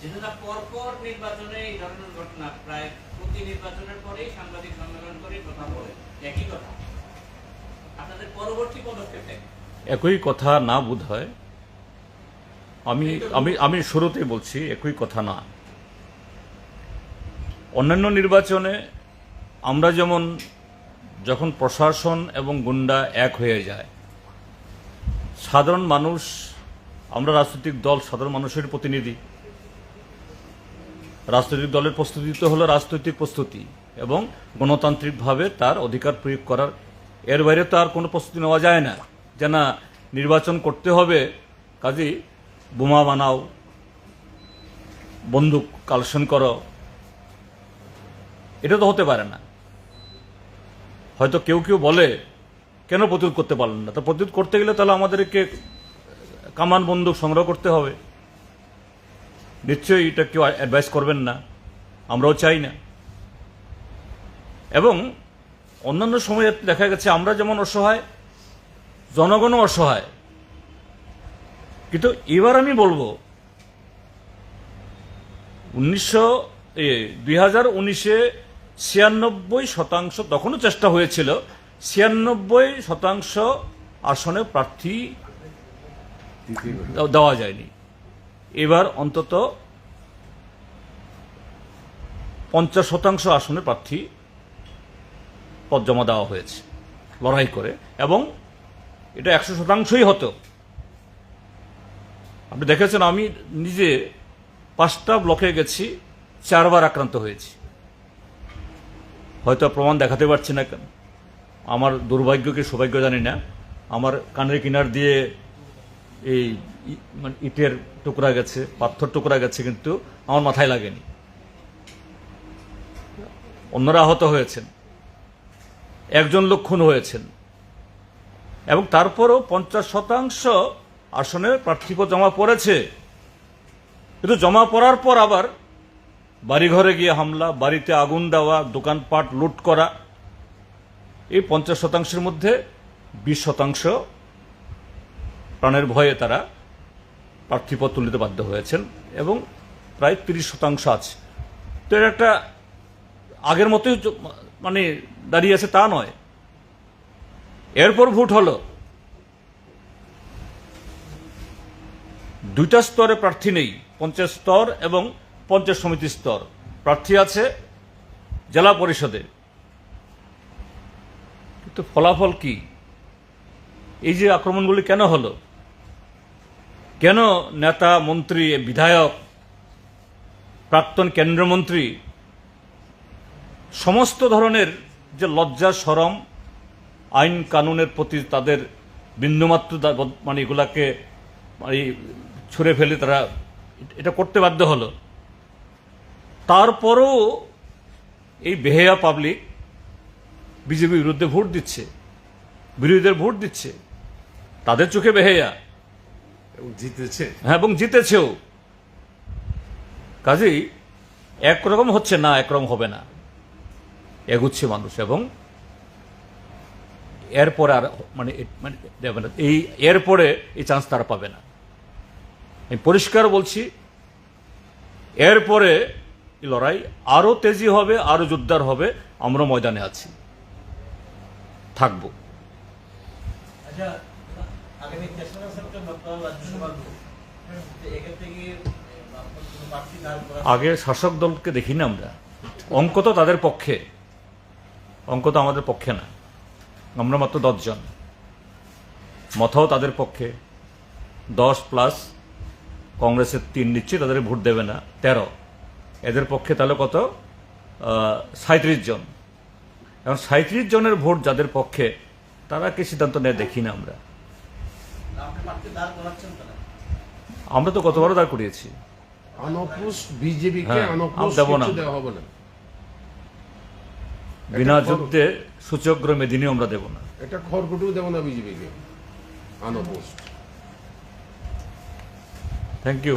যেটা পরপর নির্বাচনে এই ধরনের ঘটনা প্রায় প্রতি নির্বাচনের পরেই সাংবাদিক সম্মেলন করে কথা বলে। একই কথা। আপনাদের পরবর্তী পদক্ষেপ একই কথা না বোধ হয়। আমি আমি আমি শুরুতেই বলছি, একই কথা না। অন্যান্য নির্বাচনে আমরা যেমন, যখন প্রশাসন এবং গুন্ডা এক হয়ে যায়, সাধারণ মানুষ, আমরা রাজনৈতিক দল, সাধারণ মানুষের প্রতিনিধি। রাজনৈতিক দলের প্রস্তুতি তো হলো রাজনৈতিক প্রস্তুতি এবং গণতান্ত্রিকভাবে তার অধিকার প্রয়োগ করার। এর বাইরে তো আর কোনো প্রস্তুতি নেওয়া যায় না। যে না, নির্বাচন করতে হবে কাজেই বোমা বানাও, বন্দুক কালেকশন করো। এটা তো হতে পারে না। হয়তো কেউ কেউ বলে, কেন প্রতিরোধ করতে পারলেন না? তো প্রতিরোধ করতে গেলে তাহলে আমাদেরকে কামান বন্দুক সংগ্রহ করতে হবে। নিশ্চয়ই এটা কেউ অ্যাডভাইস করবেন না। আমরাও চাই না। এবং অন্যান্য সময়ে দেখা গেছে আমরা যেমন অসহায় জনগণও অসহায়। কিন্তু এবার আমি বলব উনিশশো দুই হাজার উনিশে ছিয়ানব্বই শতাংশ তখনও চেষ্টা হয়েছিল ছিয়ানব্বই শতাংশ আসনে প্রার্থী দেওয়া- দেওয়া যায়নি। এবার অন্তত পঞ্চাশ শতাংশ আসনে প্রার্থী পদ জমা দেওয়া হয়েছে, লড়াই করে। এবং এটা একশো শতাংশই হতো। আপনি দেখেছেন, আমি নিজে পাঁচটা ব্লকে গেছি, চারবার আক্রান্ত হয়েছি। হয়তো প্রমাণ দেখাতে পারছি না আমার দুর্ভাগ্য কি সৌভাগ্য জানি না। আমার কানের কিনার দিয়ে এই মানে ইটের টুকরা গেছে, পাথর টুকরা গেছে কিন্তু আমার মাথায় লাগেনি। অন্যরা আহত হয়েছেন। একজন লোক খুন হয়েছেন। এবং তারপরও পঞ্চাশ শতাংশ আসনে প্রার্থীপদ জমা পড়েছে। কিন্তু জমা পড়ার পর আবার বাড়িঘরে গিয়ে হামলা, বাড়িতে আগুন দেওয়া, দোকানপাট লুট করা, এই পঞ্চাশ শতাংশের মধ্যে বিশ শতাংশ প্রাণের ভয়ে তারা প্রার্থীপদ তুলিতে বাধ্য হয়েছেন এবং প্রায় তিরিশ শতাংশ আছে। তো এটা একটা আগের মতোই মানে দাঁড়িয়ে আছে তা নয়। এরপর ভোট হলো। দুইটা স্তরে প্রার্থী নেই, পঞ্চায়েত স্তর এবং পঞ্চায়েত সমিতি স্তর। প্রার্থী আছে জেলা পরিষদে। কিন্তু ফলাফল কি? এই যে আক্রমণগুলি কেন হলো? কেন নেতা মন্ত্রী, বিধায়ক, প্রাক্তন কেন্দ্রমন্ত্রী, সমস্ত ধরনের যে লজ্জা, সরম, আইন কানুনের প্রতি তাদের বিন্দুমাত্র মানে এগুলাকে মানে ছুঁড়ে ফেলে তারা এটা করতে বাধ্য হলো। তারপরও এই বেহেয়া পাবলিক বিজেপির বিরুদ্ধে ভোট দিচ্ছে, বিরোধীদের ভোট দিচ্ছে, তাদের চোখে বেহেয়া। জিতেছে। হ্যাঁ এবং জিতেছেও। কাজেই একরকম হচ্ছে না একরকম হবে না। এগুচ্ছে মানুষ এবং এরপরে আর মানে মানে এই এরপরে এই চান্স তারা পাবে না। আমি পরিষ্কার বলছি এরপরে লড়াই আরও তেজি হবে আরও জোরদার হবে আমরা ময়দানে আছি। থাকব। আচ্ছা আগামী তেসরা সেপ্টেম্বর তো করা আগে শাসক দলকে দেখি না আমরা। অঙ্ক তো তাদের পক্ষে। অঙ্ক তো আমাদের পক্ষে না। আমরা মাত্র দশজন। মথাও তাদের পক্ষে। দশ প্লাস কংগ্রেসের তিন নিচ্ছে তাদের ভোট দেবে না। তেরো। এদের পক্ষে তাহলে কত? সাঁত্রিশ জন। এখন সাঁত্রিশ জনের ভোট যাদের পক্ষে, তারা কি সিদ্ধান্ত নেয় দেখি না আমরা আপনি প্রার্থী দাঁড় করাচ্ছেন তারা আমরা তো কতবারও দাঁড় করিয়েছি। বিজেপিকে হ্যাঁ, আনপোষ না। দেওয়া হবে না। বিনা যুদ্ধে সূচগ্র মেদিনীও আমরা দেব না। এটা খড়কুটিও দেব না বিজেপিকে। আনপোস্ট থ্যাংক ইউ